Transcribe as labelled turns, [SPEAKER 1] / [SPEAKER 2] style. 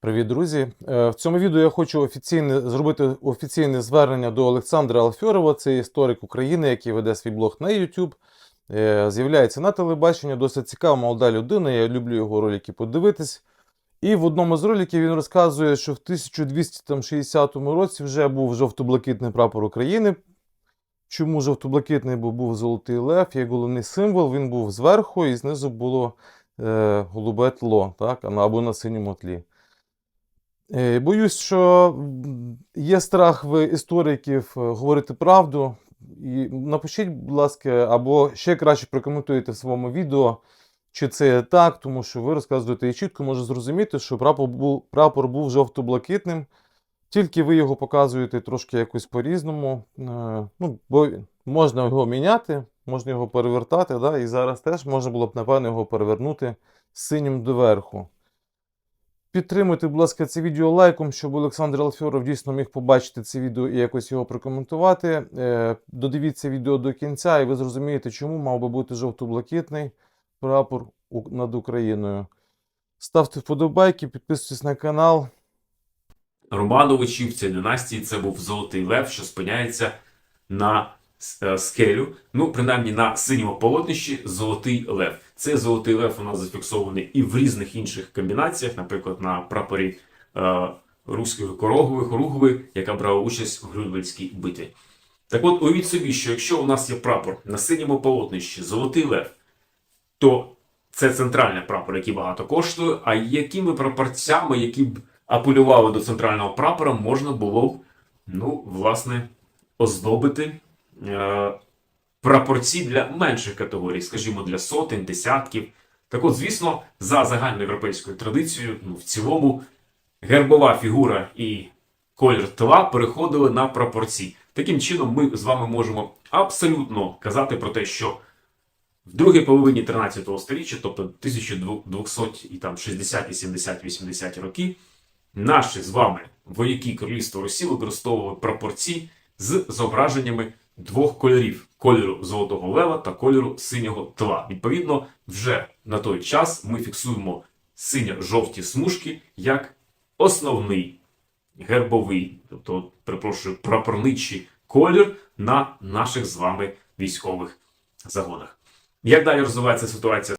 [SPEAKER 1] Привіт, друзі! Е, В цьому відео я хочу офіційне, зробити офіційне звернення до Олександра Алфьорова, це історик України, який веде свій блог на YouTube. Е, З'являється на телебаченні, досить цікава молода людина. Я люблю його ролики подивитись. І в одному з роликів він розказує, що в 1260 році вже був жовто-блакитний прапор України. Чому жовто-блакитний? Бо був золотий лев, як головний символ, він був зверху, і знизу було е, голубе тло, так? або на синьому тлі. Е, Боюсь, що є страх в істориків е, говорити правду. І напишіть, будь ласка, або ще краще прокоментуйте в своєму відео, чи це так, тому що ви розказуєте і чітко можу зрозуміти, що прапор був, прапор був жовто-блакитним, тільки ви його показуєте трошки якось по-різному. Е, Ну, бо можна його міняти, можна його перевертати, да? і зараз теж можна було б, напевно, його перевернути синім доверху. Підтримуйте, будь ласка, це відео лайком, щоб Олександр Алфьоров дійсно міг побачити це відео і якось його прокоментувати. Е, Додивіться відео до кінця, і ви зрозумієте, чому мав би бути жовто-блакитний прапор над Україною. Ставте вподобайки, підписуйтесь на канал.
[SPEAKER 2] Романовичів цієї династії це був Золотий Лев, що спиняється на скелю. Ну, принаймні на синьому полотнищі Золотий Лев. Цей Золотий Лев у нас зафіксований і в різних інших комбінаціях, наприклад, на прапорі е, руської корогової хоругви, яка брала участь в Грюнвальдській битві. Так от, уявіть собі, що якщо у нас є прапор на синьому полотнищі Золотий Лев, то це центральний прапор, який багато коштує. А якими прапорцями, які б апелювали до центрального прапора, можна було б, ну, власне, оздобити е, прапорці для менших категорій, скажімо, для сотень, десятків. Так от, звісно, за загальноєвропейською традицією, ну, в цілому, гербова фігура і колір тла переходили на прапорці. Таким чином, ми з вами можемо абсолютно казати про те, що в другій половині 13 століття, тобто 1260 і там 60, 70, 80 роки, наші з вами вояки Королівства Росії використовували прапорці з зображеннями двох кольорів: кольору золотого лева та кольору синього тла. Відповідно, вже на той час ми фіксуємо синьо-жовті смужки як основний гербовий, тобто, перепрошую, прапорничий колір на наших з вами військових загонах. Як далі розвивається ситуація